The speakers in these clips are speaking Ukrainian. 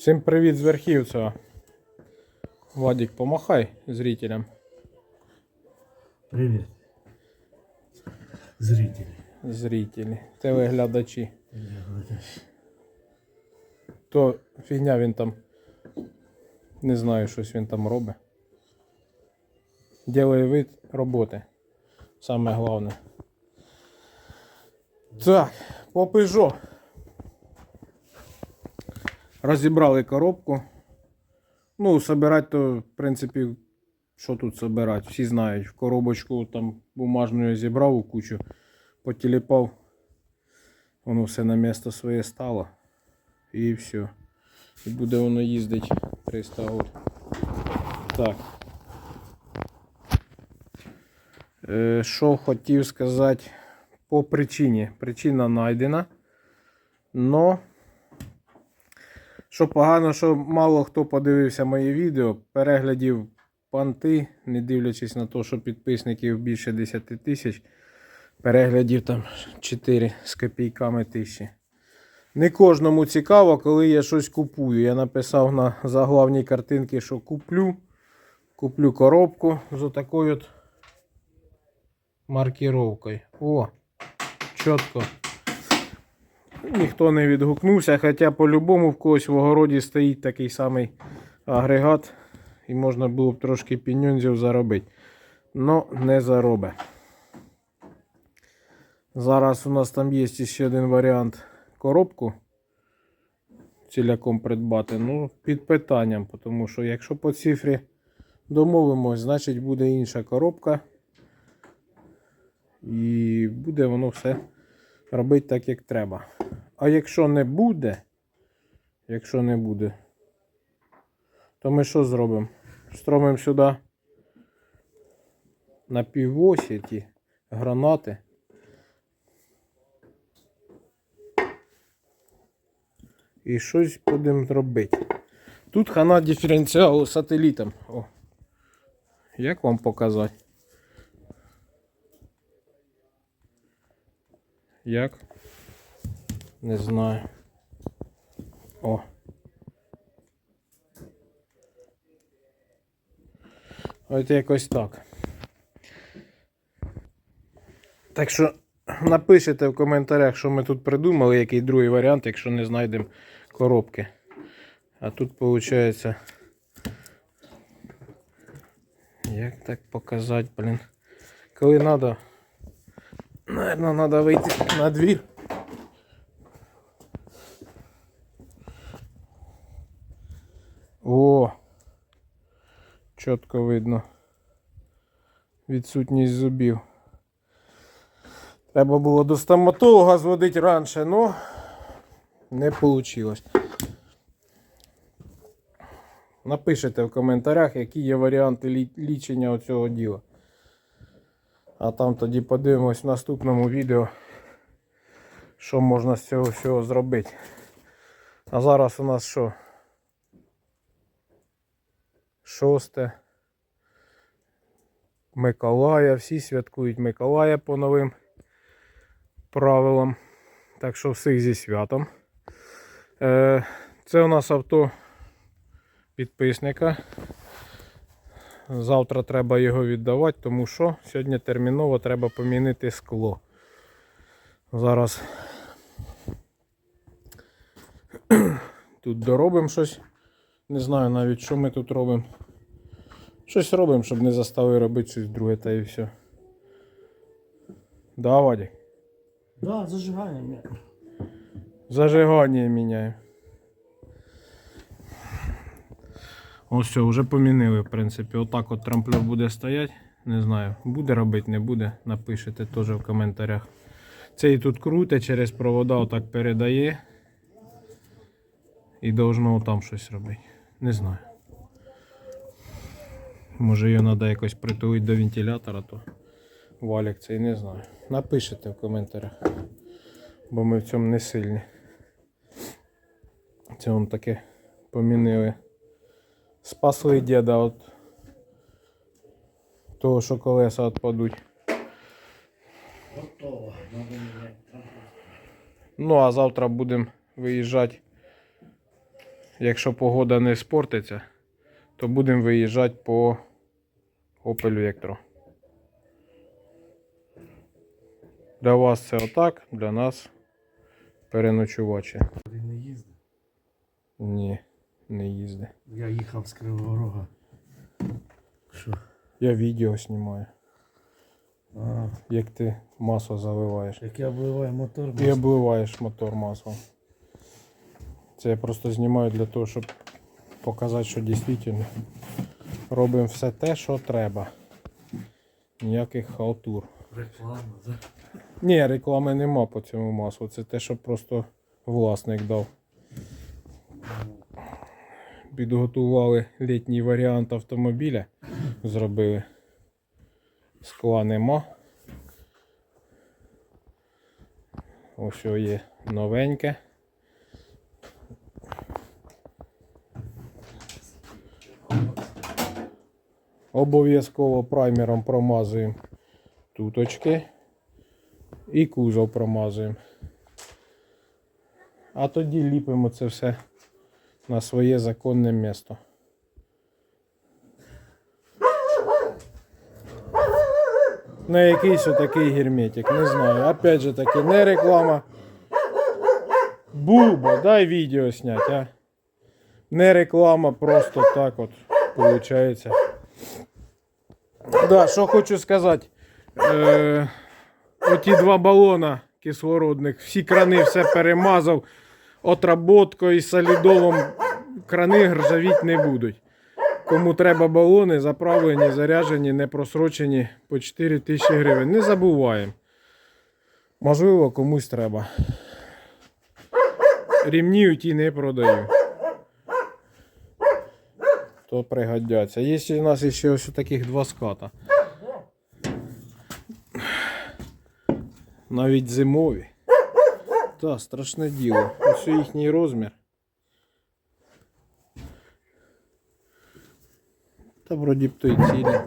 Всім привіт з Верхівцева. Владик, помахай зрителям. Привет. Зрители. Зрителі, телеглядачі. То фігня він там. Не знаю, щось він там робить. Ділає вид роботи. Саме головне. Так, по Peugeot. Розібрали коробку. Ну, собирати то, в принципі, що тут собирати? Всі знають. В коробочку там бумажну зібрав у кучу, потіліпав. Воно все на місце своє стало. І все. І буде воно їздити 300 років. Так. Е, Що хотів сказати по причині. Причина знайдена. Но що погано, що мало хто подивився моє відео, переглядів панти, не дивлячись на те, що підписників більше 10 тисяч, переглядів там 4 з копійками тисячі. Не кожному цікаво, коли я щось купую. Я написав на заглавній картинці, що куплю. Куплю коробку з отакою от маркіровкою. О, чітко. Ніхто не відгукнувся, хоча по-любому в когось в огороді стоїть такий самий агрегат, і можна було б трошки піньонзів заробити. Но не заробе. Зараз у нас там є ще один варіант коробку ціляком придбати. Ну, під питанням, тому що якщо по цифрі домовимось, значить буде інша коробка. І буде воно все робити так, як треба. А якщо не буде, якщо не буде, то ми що зробимо? Стромимо сюди на півосі ті гранати. І щось будемо робити. Тут хана диференціалу сателітом. О. Як вам показати? Як? Не знаю. О. Ось якось так. Так що напишіть в коментарях, що ми тут придумали, який другий варіант, якщо не знайдемо коробки. А тут виходить. Як так показати, блін? Коли треба, наверное, треба вийти на двір. О! Чітко видно. Відсутність зубів. Треба було до стоматолога зводити раніше, але не вийшло. Напишите в коментарях, які є варіанти лічення цього діла. А там тоді подивимось в наступному відео, що можна з цього всього зробити. А зараз у нас що? Шосте. Миколая. Всі святкують Миколая по новим правилам. Так що всіх зі святом. Е, Це у нас авто підписника. Завтра треба його віддавати, тому що сьогодні терміново треба помінити скло. Зараз тут доробимо щось. Не знаю навіть, що ми тут робимо. Щось робимо, щоб не заставили робити щось друге та і все. Да, Вадик? Да, зажигаем. Зажигання міняю. Ось все, вже помінили, в принципі. Отак от трамплер буде стояти. Не знаю, буде робити, не буде. Напишите теж в коментарях. Цей тут круте, через провода отак передає. І должно там щось робити. Не знаю. Може його треба якось притулити до вентилятора, то валік цей не знаю. Напишите в коментарях. Бо ми в цьому не сильні. Це вам таке помінили. Спасли діда от того, що колеса відпадуть. Готово. Ну а завтра будемо виїжджати якщо погода не спортиться, то будемо виїжджати по Opel Vectra. Для вас це отак, для нас переночувачі. Він не їздив. Ні, не їзди. Я їхав з Кривого Рога. Що? Я відео знімаю, А, як ти масло заливаєш. як я обливаю мотор, І обливаєш мотор маслом. Це я просто знімаю для того, щоб показати, що дійсно робимо все те, що треба. Ніяких халтур. реклама, да? Ні, реклами нема по цьому маслу. Це те, що просто власник дав. Підготували літній варіант автомобіля. Зробили. Скла нема. Ось є новеньке. Обов'язково праймером промазуємо туточки і кузов промазуємо. А тоді ліпимо це все на своє законне місто. На якийсь отакий герметик, не знаю. Опять же таки, не реклама. Буба, дай відео снять, а. Не реклама, просто так от виходить. Да, що хочу сказати. Е, оті два балона кислородних, всі крани все перемазав. Отработкою і солідолом крани ржавіть не будуть. Кому треба балони, заправлені, заряджені, не просрочені по 4 тисячі гривень. Не забуваємо. Можливо, комусь треба. Рівні ті не продаю. То пригодяться. Є у нас ще ось таких два ската. Навіть зимові. Та, страшне діло. Ось їхній розмір. Та вроді б той цілі.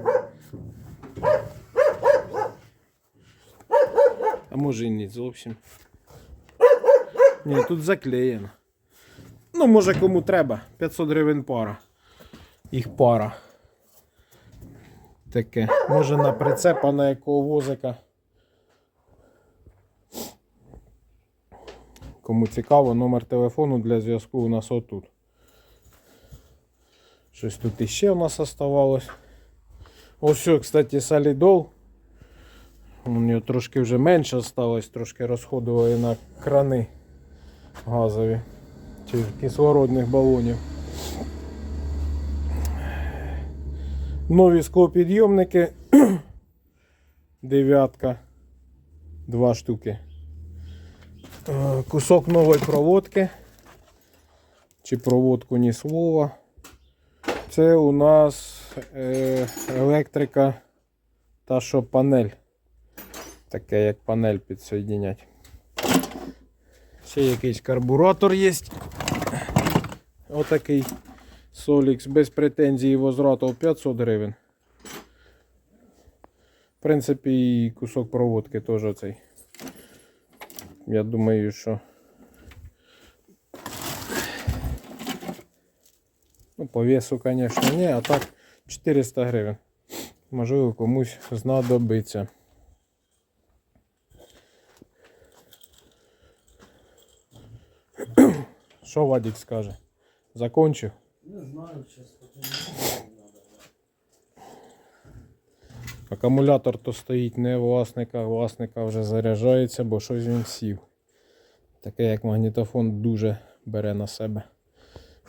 А може і не зовсім. Ні, тут заклеєно. Ну, може кому треба. 500 гривень пара. Їх пара. Таке. Може на прицепа на якого возика. Кому цікаво, номер телефону для зв'язку у нас отут. Щось тут іще у нас оставалось. Ось, що, кстати, солідол. У нього трошки вже менше осталось, трошки розходували на крани газові чи кислородних балонів. Нові склопідйомники. Дев'ятка. Два штуки. Е, Кусок нової проводки. Чи проводку ні слова. Це у нас е, електрика та що панель. Таке як панель підсоєднять. Ще якийсь карбуратор є. Отакий Solix без претензій возврату 500 гривень. В принципі, і кусок проводки теж оцей. Я думаю, що. Ну, по весу, звісно, ні, а так 400 гривень. Можливо, комусь знадобиться. Що Вадик скаже? Закончив? Не знаю, чесно. Акумулятор то стоїть не власника, власника вже заряджається, бо щось він сів. Таке як магнітофон дуже бере на себе.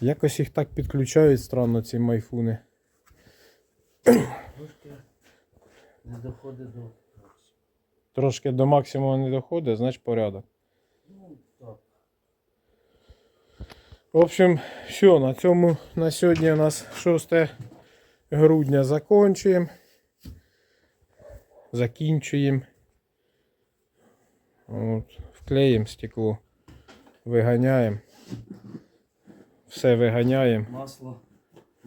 Якось їх так підключають странно ці майфуни. Трошки не доходить до. Трошки до максимуму не доходить, значить порядок. Ну, так. В общем, все, на цьому на сьогодні у нас 6 грудня закончуємо. Закінчуємо. От, вклеїмо стекло. Виганяємо. Все виганяємо. Масло.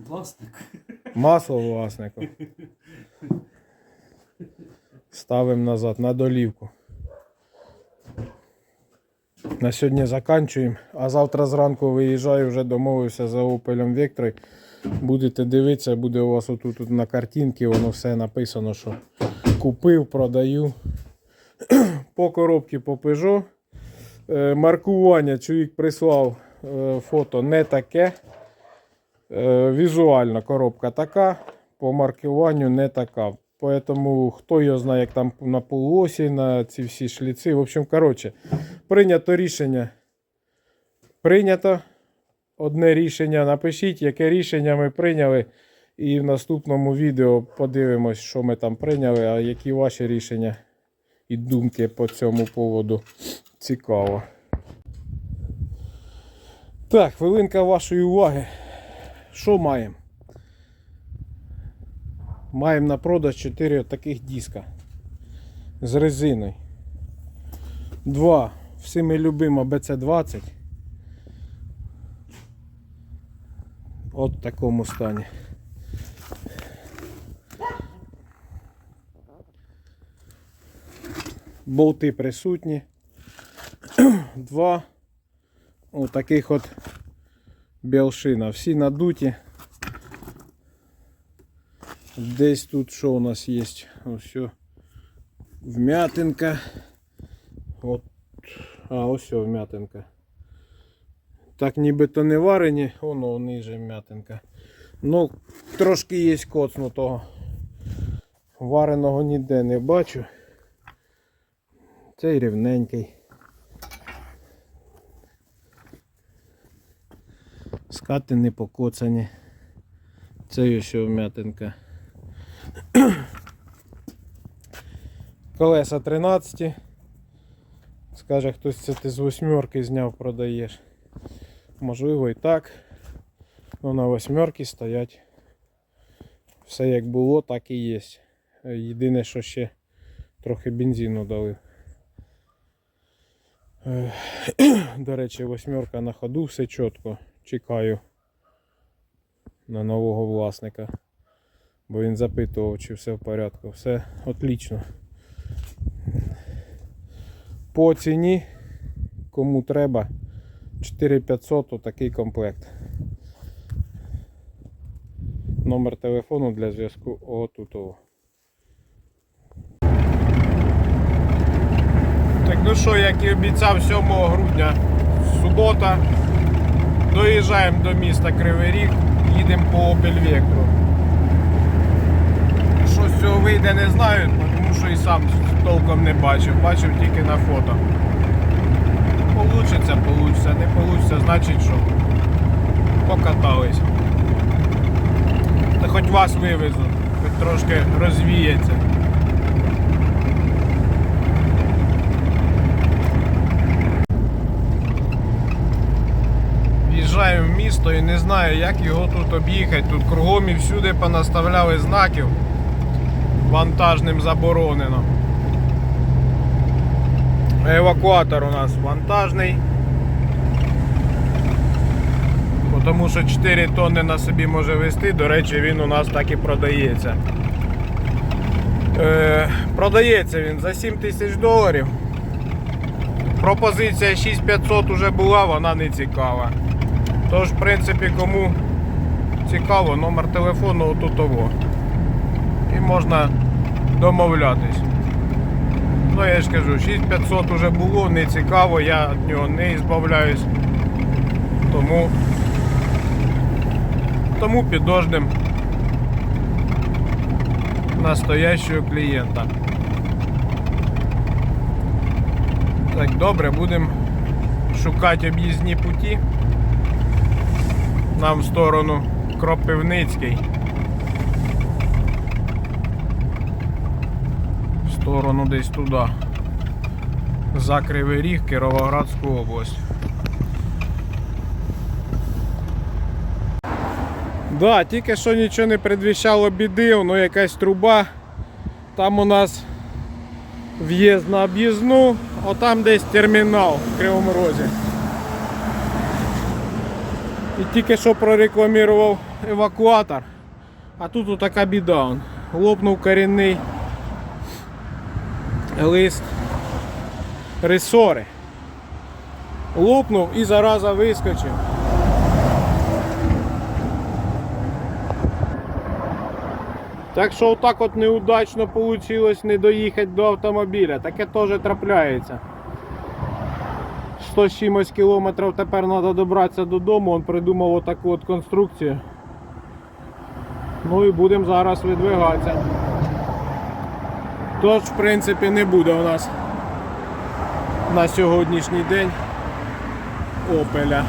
Пластик. Масло власнику. Ставимо назад на долівку. На сьогодні заканчуємо. А завтра зранку виїжджаю, вже домовився за Opel Vectra. Будете дивитися, буде у вас отут, тут на картинці, воно все написано, що купив, продаю. По коробці по Peugeot. Е, Маркування чоловік прислав е, фото не таке. Е, Візуально коробка така, по маркуванню не така. Поэтому хто його знає, як там на полуосі, на ці всі шліци. В общем, коротше, прийнято рішення. Прийнято одне рішення. Напишіть, яке рішення ми прийняли. І в наступному відео подивимось, що ми там прийняли, а які ваші рішення і думки по цьому поводу. Цікаво. Так, хвилинка вашої уваги. Що маємо? Маємо на продаж 4 таких диска з резиною. Два всіми любимо BC20. От в такому стані. Болти присутні. Два отаких от білшина. Всі надуті. Десь тут що у нас є? Ось. Вмятинка. От. А, ось вмятинка. Так нібито не варені, воно ниже вмятинка. Ну, трошки є коцнутого. Вареного ніде не бачу. Цей рівненький. Скати не покоцані. Це ще вмятинка. Колеса 13. Скаже хтось, це ти з восьмерки зняв, продаєш. Можливо і так. Ну на восьмерки стоять. Все як було, так і є. Єдине, що ще трохи бензину дали. До речі, восьмерка на ходу, все чітко. Чекаю на нового власника. Бо він запитував, чи все в порядку. Все отлично. По ціні, кому треба, 4500 такий комплект. Номер телефону для зв'язку отутово. Так ну що, як і обіцяв 7 грудня, субота. Доїжджаємо до міста Кривий Ріг, їдемо по Opel Vectra. Що з цього вийде, не знаю, тому що і сам толком не бачив, бачив тільки на фото. Получиться, получиться, не получиться, значить що. Покатались. Та хоч вас вивезу, хоч трошки розвіється. В'їжджаю в місто і не знаю, як його тут об'їхати. Тут кругом і всюди понаставляли знаків. Вантажним заборонено. Евакуатор у нас вантажний. Тому що 4 тонни на собі може вести, до речі, він у нас так і продається. Е, продається він за 7 тисяч доларів. Пропозиція 6500 уже була, вона не цікава. Тож, в принципі, кому цікаво, номер телефону отутово. І можна домовлятись. Ну я ж кажу, 6500 уже було, не цікаво, я від нього не збавляюсь. Тому тому підождем настоящого клієнта. Так, добре, будемо шукати об'їзні путі. Нам в сторону Кропивницький. В сторону десь туди. За Кривий Ріг, Кіровоградську область. Да, тільки що нічого не предвіщало біди, воно якась труба. Там у нас в'їзд на об'їзну, отам десь термінал в Кривому Розі. І тільки що прорекламував евакуатор, а тут така біда. Лопнув корінний лист ресори. лопнув і зараза вискочив. Так що отак от неудачно вийшло не доїхати до автомобіля. Таке теж трапляється. 100 з чимось кілометрів тепер треба добратися додому. Він придумав отаку от конструкцію. Ну і будемо зараз видвигатися. Тож, в принципі, не буде у нас на сьогоднішній день опеля.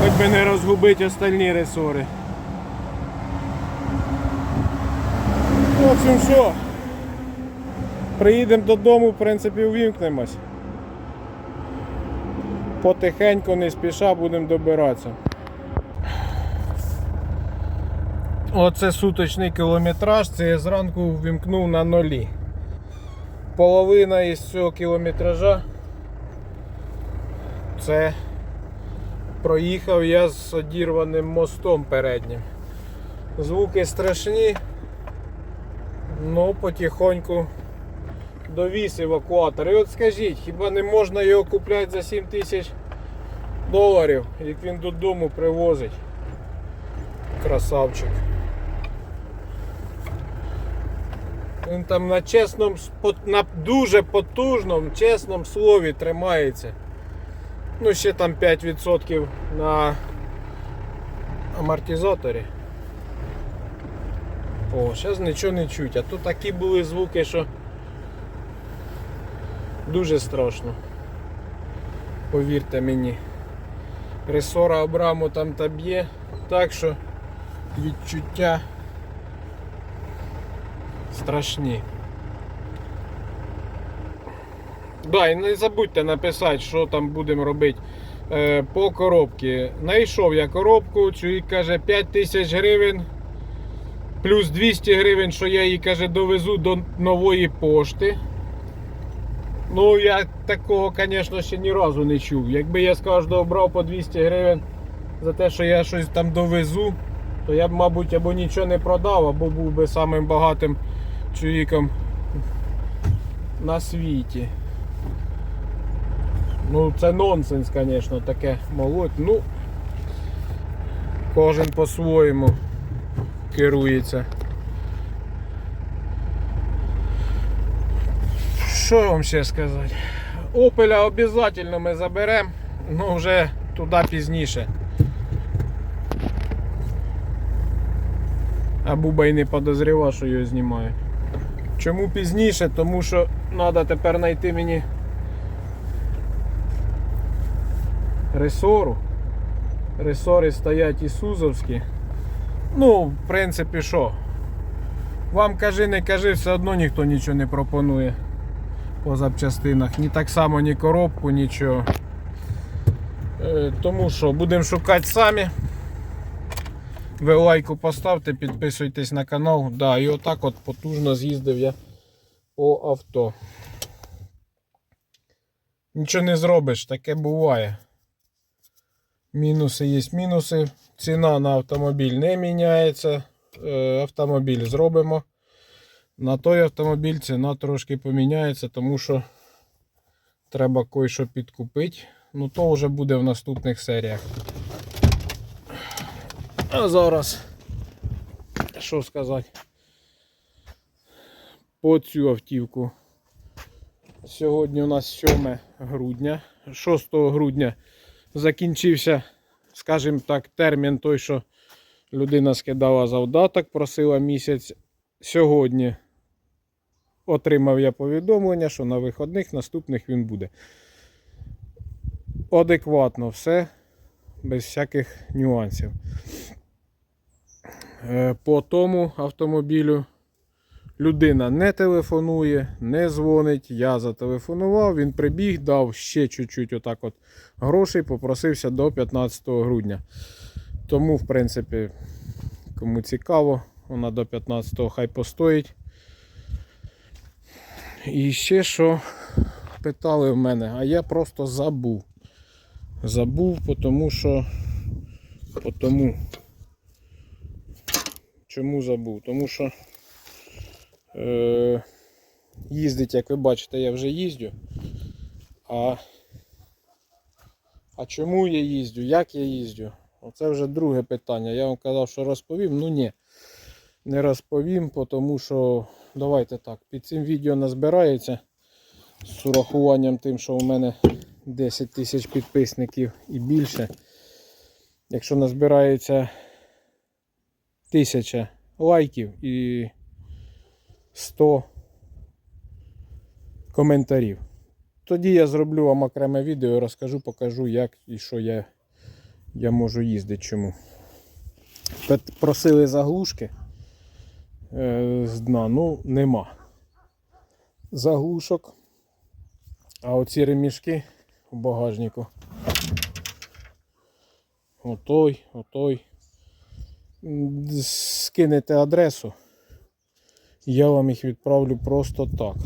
Хоч би не розгубити остальні ресори. В общем, що? Приїдемо додому, в принципі, увімкнемось. Потихеньку, не спіша будемо добиратися. Оце суточний кілометраж, це я зранку ввімкнув на нулі. Половина із цього кілометража це проїхав я з одірваним мостом переднім. Звуки страшні, ну потихоньку довіз евакуатор. І от скажіть, хіба не можна його купляти за 7 тисяч доларів, як він додому привозить? Красавчик. Він там на чесному, на дуже потужному, чесному слові тримається. Ну, ще там 5% на амортизаторі. О, зараз нічого не чуть. А тут такі були звуки, що дуже страшно. Повірте мені. Ресора Абраму там та б'є, так що відчуття страшні. Да, і не забудьте написати, що там будемо робити е, по коробці. Найшов я коробку, чоловік каже 5 тисяч гривень. Плюс 200 гривень, що я її каже, довезу до нової пошти. Ну, я такого, звісно, ще ні разу не чув. Якби я з кожного брав по 200 гривень за те, що я щось там довезу, то я б, мабуть, або нічого не продав, або був би самим багатим чоловіком на світі. Ну, це нонсенс, звісно, таке молоть. Ну, кожен по-своєму керується. Що вам ще сказати? Опеля обов'язково ми заберемо, ну вже туди пізніше. А Буба й не подозрівав, що його знімають. Чому пізніше? Тому що треба тепер знайти мені ресору. Ресори стоять ісузовські. Ну, в принципі, що? Вам кажи, не кажи, все одно ніхто нічого не пропонує по запчастинах. Ні так само, ні коробку, нічого. Е, тому що будемо шукати самі. Ви лайку поставте, підписуйтесь на канал. Да, і отак от потужно з'їздив я по авто. Нічого не зробиш, таке буває. Мінуси є мінуси. Ціна на автомобіль не міняється. Е, Автомобіль зробимо. На той автомобіль ціна трошки поміняється, тому що треба кое-що підкупити. Ну то вже буде в наступних серіях. А зараз, що сказати, по цю автівку. Сьогодні у нас 7 грудня. 6 грудня закінчився, скажімо так, термін той, що людина скидала завдаток, просила місяць. Сьогодні отримав я повідомлення, що на виходних наступних він буде. Адекватно все, без всяких нюансів. Е, По тому автомобілю людина не телефонує, не дзвонить. Я зателефонував, він прибіг, дав ще чуть-чуть отак от грошей, попросився до 15 грудня. Тому, в принципі, кому цікаво, вона до 15-го хай постоїть. І ще що питали в мене, а я просто забув. Забув, тому що. Потому. Чому забув? Тому що е, їздить, як ви бачите, я вже їздю. А А чому я їздю? Як я їздю? Оце вже друге питання. Я вам казав, що розповім. Ну ні. Не розповім, тому що давайте так. Під цим відео назбирається з урахуванням тим, що у мене 10 тисяч підписників і більше. Якщо назбирається тисяча лайків і 100 коментарів. Тоді я зроблю вам окреме відео, розкажу, покажу, як і що я, я можу їздити чому. Просили заглушки з дна, ну нема. Заглушок. А оці ремішки у багажнику. Отой, отой. Скинете адресу. Я вам їх відправлю просто так.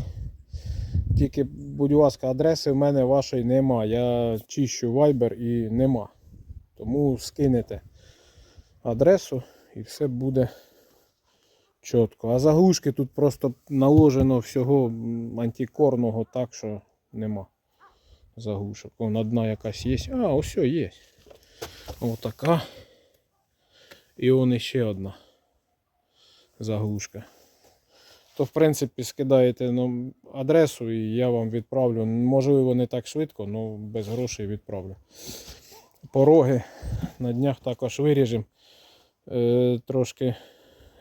Тільки, будь ласка, адреси в мене вашої нема. Я чищу Viber і нема. Тому скинете адресу і все буде чітко. А заглушки тут просто наложено всього антикорного так, що нема заглушок. Вон одна якась є. А, ось є. Отака. І он іще одна заглушка то в принципі скидаєте ну, адресу і я вам відправлю. Можливо, не так швидко, але без грошей відправлю. Пороги на днях також виріжемо. Е, трошки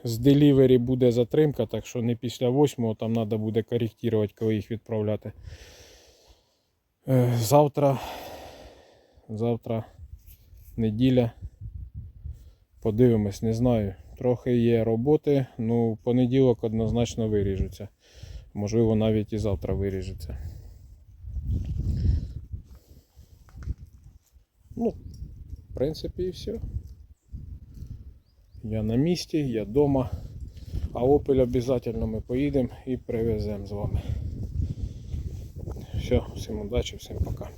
з делівері буде затримка, так що не після 8 там треба буде коректувати, коли їх відправляти. Е, завтра, завтра неділя. Подивимось, не знаю. Трохи є роботи, ну понеділок однозначно виріжуться. Можливо, навіть і завтра виріжеться. Ну, в принципі, і все. Я на місці, я вдома. А Opel обов'язково ми поїдемо і привеземо з вами. Все, всім удачі, всім пока.